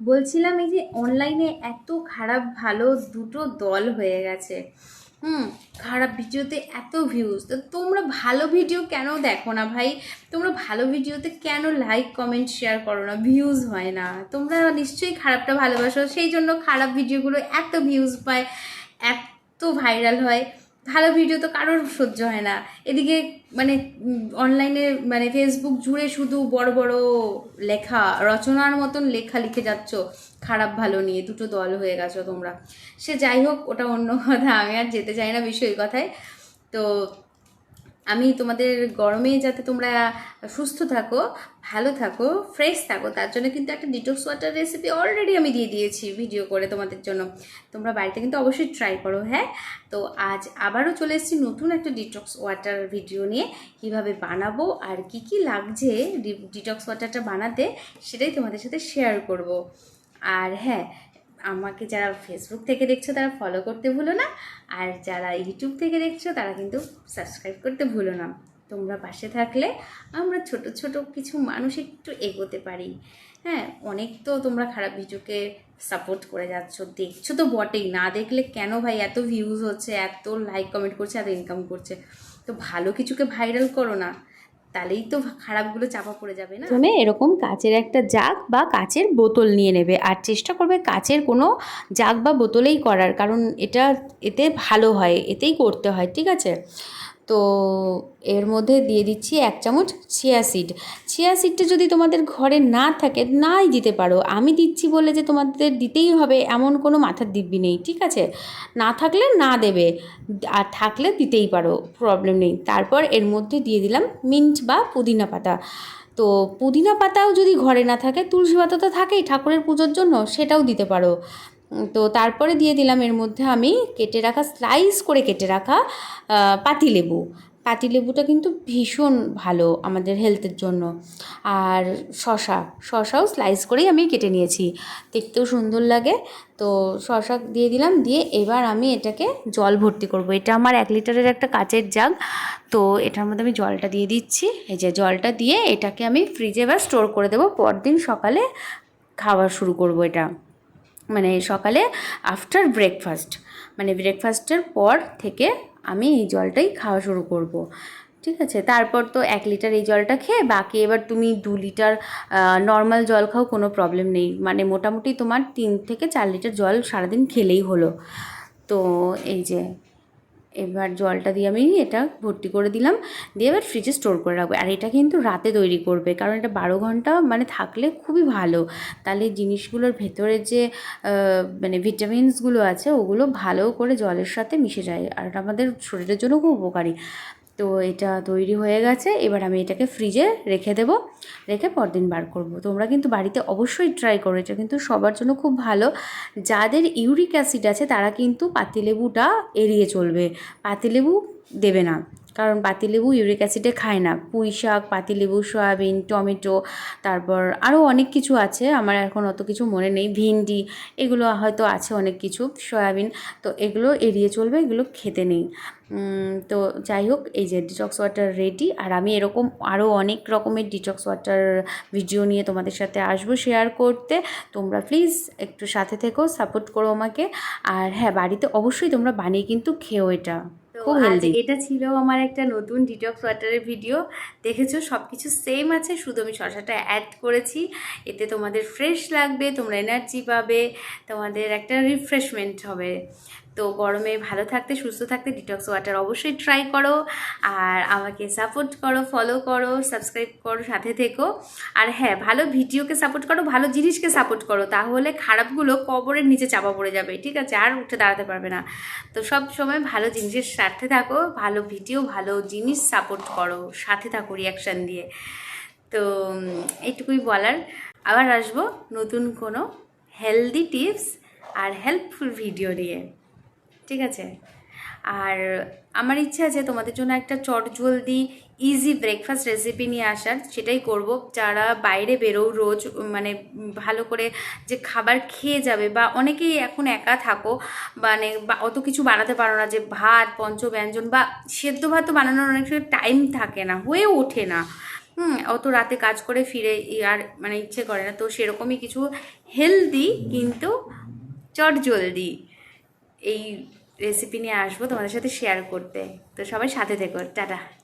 বলছিলাম এই যে অনলাইনে এত খারাপ ভালো দুটো দল হয়ে গেছে। হুম, খারাপ ভিডিওতে এত ভিউজ তো তোমরা ভালো ভিডিও কেন দেখো না ভাই? তোমরা ভালো ভিডিওতে কেন লাইক কমেন্ট শেয়ার করো না? ভিউজ হয় না। তোমরা নিশ্চয়ই খারাপটা ভালোবাসো, সেই জন্য খারাপ ভিডিওগুলো এত ভিউজ পায়, এত ভাইরাল হয়। ভালো ভিডিও তো কারোর সহ্য হয় না। এদিকে মানে অনলাইনে মানে ফেসবুক জুড়ে শুধু বড় বড় লেখা, রচনার মতন লেখা লিখে যাচ্ছ, খারাপ ভালো নিয়ে, দুটো দল হয়ে গেছো তোমরা। সে যাই হোক, ওটা অন্য কথা, আমি আর যেতে চাই না বিষয় কথায়। তো আমি তোমাদের গরমে যাতে তোমরা সুস্থ থাকো, ভালো থাকো ফ্রেশ থাকো, তার জন্য কিন্তু একটা ডিটক্স ওয়াটার রেসিপি অলরেডি আমি দিয়ে দিয়েছি ভিডিও করে তোমাদের জন্য। তোমরা বাড়িতে কিন্তু অবশ্যই ট্রাই করো হ্যাঁ? তো আজ আবারও চলে এসেছি নতুন একটা ডিটক্স ওয়াটার ভিডিও নিয়ে, কীভাবে বানাবো আর কি কি লাগছে ডিটক্স ওয়াটারটা বানাতে, সেটাই তোমাদের সাথে শেয়ার করব। আর হ্যাঁ আমাকে যারা ফেসবুক থেকে দেখছ তারা ফলো করতে ভুলো না। আর যারা ইউটিউব থেকে দেখছ তারা কিন্তু সাবস্ক্রাইব করতে ভুলো না। তোমরা পাশে থাকলে আমরা ছোট ছোট কিছু মানুষ একটু এগোতে পারি। হ্যাঁ অনেক তো তোমরা খারাপ ভিডিওকে সাপোর্ট করে যাচ্ছ। দেখছ তো বটেই। না দেখলে কেন ভাই? এত ভিউজ হচ্ছে, এত লাইক কমেন্ট করছে, এত ইনকাম করছে। তো ভালো কিছুকে ভাইরাল করো না। তাহলেই তো খারাপগুলো চাপা পড়ে যাবে না? তুমি এরকম কাচের একটা জাগ বা কাচের বোতল নিয়ে নেবে আর চেষ্টা করবে কাচের কোনো জাগ বা বোতলেই করার, কারণ এটা এতে ভালো হয়, এতেই করতে হয়, ঠিক আছে? তো এর মধ্যে দিয়ে দিচ্ছি এক চামচ চিয়া সিড চিয়া সিডটা যদি তোমাদের ঘরে না থাকে, নাই দিতে পারো। আমি দিচ্ছি বলে যে তোমাদের দিতেই হবে, এমন কোনো মাথার দিব্যি নেই, ঠিক আছে? না থাকলে না দেবে, আর থাকলে দিতেই পারো প্রবলেম নেই। তারপর এর মধ্যে দিয়ে দিলাম মিন্ট বা পুদিনা পাতা। তো পুদিনা পাতাও যদি ঘরে না থাকে, তুলসী পাতা তো থাকেই ঠাকুরের পুজোর জন্য, সেটাও দিতে পারো। তো তারপরে দিয়ে দিলাম এর মধ্যে আমি কেটে রাখা স্লাইস করে কেটে রাখা পাতিলেবু। পাতিলেবুটা কিন্তু ভীষণ ভালো আমাদের হেলথের জন্য। আর শশা শশাও স্লাইস করেই আমি কেটে নিয়েছি। দেখতেও সুন্দর লাগে। তো শশা দিয়ে দিলাম, দিয়ে এবার আমি এটাকে জল ভর্তি করব। এটা আমার এক লিটারের একটা কাচের জাগ। তো এটার মধ্যে আমি জলটা দিয়ে দিচ্ছি। এই যে জলটা দিয়ে এটাকে আমি ফ্রিজে বা স্টোর করে দেবো। পরদিন সকালে খাওয়া শুরু করব এটা। মানে সকালে আফটার ব্রেকফাস্ট মানে ব্রেকফাস্টের পর থেকে আমি এই জলটাই খাওয়া শুরু করব। ঠিক আছে? তারপর তো এক লিটার এই জলটা খেয়ে বাকি এবার তুমি দু লিটার নর্মাল জল খাও, কোনো প্রবলেম নেই। মানে মোটামুটি তোমার তিন থেকে চার লিটার জল সারাদিন খেলেই হলো। তো এই যে এবার জলটা দিয়ে আমি এটা ভর্তি করে দিলাম। দিয়ে এবার ফ্রিজে স্টোর করে রাখব। আর এটা কিন্তু রাতে তৈরি করবে। কারণ এটা বারো ঘণ্টা মানে থাকলে খুবই ভালো। তাহলে জিনিসগুলোর ভেতরে যে মানে ভিটামিনসগুলো আছে, ওগুলো ভালো করে জলের সাথে মিশে যায়। আর আমাদের শরীরের জন্য খুব উপকারী। তো এটা তৈরি হয়ে গেছে। এবার আমি এটাকে ফ্রিজে রেখে দেব। রেখে পরদিন বার করব। তোমরা কিন্তু বাড়িতে অবশ্যই ট্রাই করো এটা কিন্তু সবার জন্য খুব ভালো। যাদের ইউরিক অ্যাসিড আছে, তারা কিন্তু পাতিলেবুটা এড়িয়ে চলবে। পাতিলেবু দেবে না। কারণ পাতিলেবু ইউরিক অ্যাসিডে খায় না। পুঁই শাক পাতিলেবু সয়াবিন, টমেটো, তারপর আরও অনেক কিছু আছে। আমার এখন অত কিছু মনে নেই। ভিন্ডি, এগুলো হয়তো আছে অনেক কিছু, সয়াবিন, তো এগুলো এড়িয়ে চলবে, এগুলো খেতে নেই। তো যাই হোক, এই যে ডিটক্স ওয়াটার রেডি আর আমি এরকম আরও অনেক রকমের ডিটক্স ওয়াটার ভিডিও নিয়ে তোমাদের সাথে আসব শেয়ার করতে। তোমরা প্লিজ একটু সাথে থেকো সাপোর্ট করো আমাকে। আর হ্যাঁ বাড়িতে অবশ্যই তোমরা বানিয়ে কিন্তু খেও এটা। খুব হেলদি এটা ছিল আমার একটা নতুন ডিটক্স ওয়াটারের ভিডিও দেখেছ সব কিছু সেম আছে শুধু আমি শশাটা অ্যাড করেছি। এতে তোমাদের ফ্রেশ লাগবে তোমরা এনার্জি পাবে তোমাদের একটা রিফ্রেশমেন্ট হবে। তো গরমে ভালো থাকতে, সুস্থ থাকতে ডিটক্স ওয়াটার অবশ্যই ট্রাই করো। আর আমাকে সাপোর্ট করো ফলো করো সাবস্ক্রাইব করো, সাথে থেকো। আর হ্যাঁ ভালো ভিডিওকে সাপোর্ট করো, ভালো জিনিসকে সাপোর্ট করো, তাহলে খারাপগুলো কবরের নিচে চাপা পড়ে যাবে, ঠিক আছে? আর উঠে দাঁড়াতে পারবে না। তো সব সময় ভালো জিনিসের সাথে থাকো, ভালো ভিডিও ভালো জিনিস সাপোর্ট করো, সাথে থাকো রিয়াকশান দিয়ে। তো এইটুকুই বলার। আবার আসব নতুন কোনো হেলদি টিপস আর হেল্পফুল ভিডিও নিয়ে। ঠিক আছে? আর আমার ইচ্ছা আছে তোমাদের জন্য একটা চটজলদি ইজি ব্রেকফাস্ট রেসিপি নিয়ে আসার, সেটাই করব। যারা বাইরে বেরো রোজ মানে ভালো করে যে খাবার খেয়ে যাবে বা অনেকেই এখন একা থাকো মানে অত কিছু বানাতে পারো না যে ভাত, পঞ্চব্যঞ্জন বা সেদ্ধ ভাত তো বানানোর অনেক সময় টাইম থাকে না, হয়ে ওঠে না। হুম, অত রাতে কাজ করে ফিরে আর মানে ইচ্ছে করে না। তো সেরকমই কিছু হেলদি কিন্তু চট জলদি এই রেসিপি নিয়ে আসব তোমাদের সাথে শেয়ার করতে। তো সবাই সাথে থেকো। টাটা।